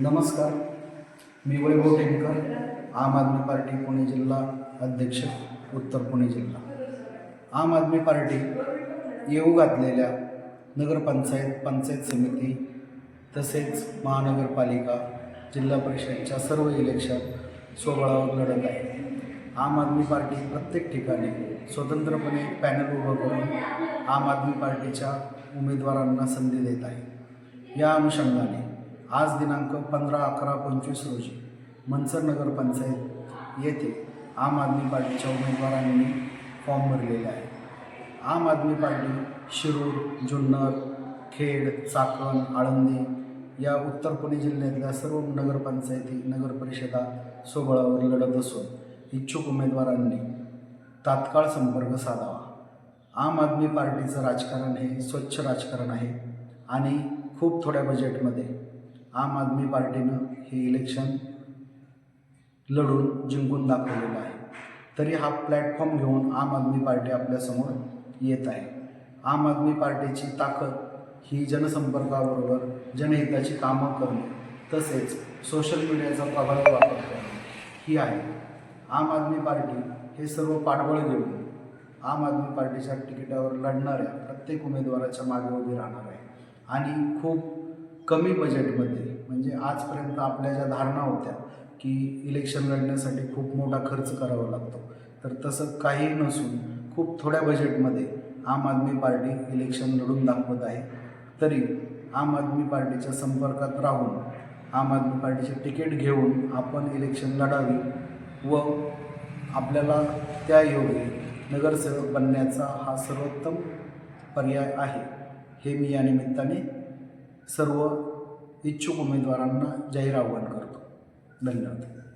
नमस्कार. मी वैभव टेंकर आम आदमी पार्टी पुणे जिल्हा अध्यक्ष उत्तर पुणे जिल्हा. आम आदमी पार्टी येऊ घातलेल्या नगरपंचायत पंचायत समिती तसेच महानगरपालिका जिल्हा परिषदच्या सर्व इलेक्शन सोबळावर लढत आहे. आम आदमी पार्टी प्रत्येक ठिकाणी स्वतंत्रपणे पॅनल उभं करून आम आदमी पार्टीच्या उमेदवारांना संधी देत आहे. या अनुषंगाने आज दिनांक पंधरा अकरा पंचवीस रोजी मनसर नगरपंचायत येथे आम आदमी पार्टीच्या उमेदवारांनी फॉर्म भरलेले आहे. आम आदमी पार्टी शिरूर जुन्नर खेड चाकण आळंदी या उत्तर पुणे जिल्ह्यातल्या सर्व नगरपंचायती नगरपरिषदा सोबळावर लढत असून इच्छुक उमेदवारांनी तात्काळ संपर्क साधावा. आम आदमी पार्टीचं राजकारण हे स्वच्छ राजकारण आहे आणि खूप थोड्या बजेटमध्ये आम आदमी पार्टीनं हे इलेक्शन लढून जिंकून दाखवलेलं आहे. तरी हा प्लॅटफॉर्म घेऊन आम आदमी पार्टी आपल्यासमोर येत आहे. आम आदमी पार्टीची ताकद ही जनसंपर्काबरोबर जनहिताची कामं करणे तसेच सोशल मीडियाचा प्रभावी वापर करणे ही आहे. आम आदमी पार्टी हे सर्व पाठबळ घेऊन आम आदमी पार्टीच्या तिकिटावर लढणाऱ्या प्रत्येक उमेदवाराच्या मागे उभी राहणार आहे. आणि खूप कमी बजेटमध्ये म्हणजे आजपर्यंत आपल्या ज्या धारणा होत्या की इलेक्शन लढण्यासाठी खूप मोठा खर्च करावा लागतो तर तसं काही नसून खूप थोड्या बजेटमध्ये आम आदमी पार्टी इलेक्शन लढून दाखवत आहे. तरी आम आदमी पार्टीच्या संपर्कात राहून आम आदमी पार्टीचे तिकीट घेऊन आपण इलेक्शन लढावी व आपल्याला त्यायोगे नगरसेवक बनण्याचा हा सर्वोत्तम पर्याय आहे हे मी या निमित्ताने सर्व इच्छुक उमेदवारांना जाहीर आवाहन करतो. धन्यवाद.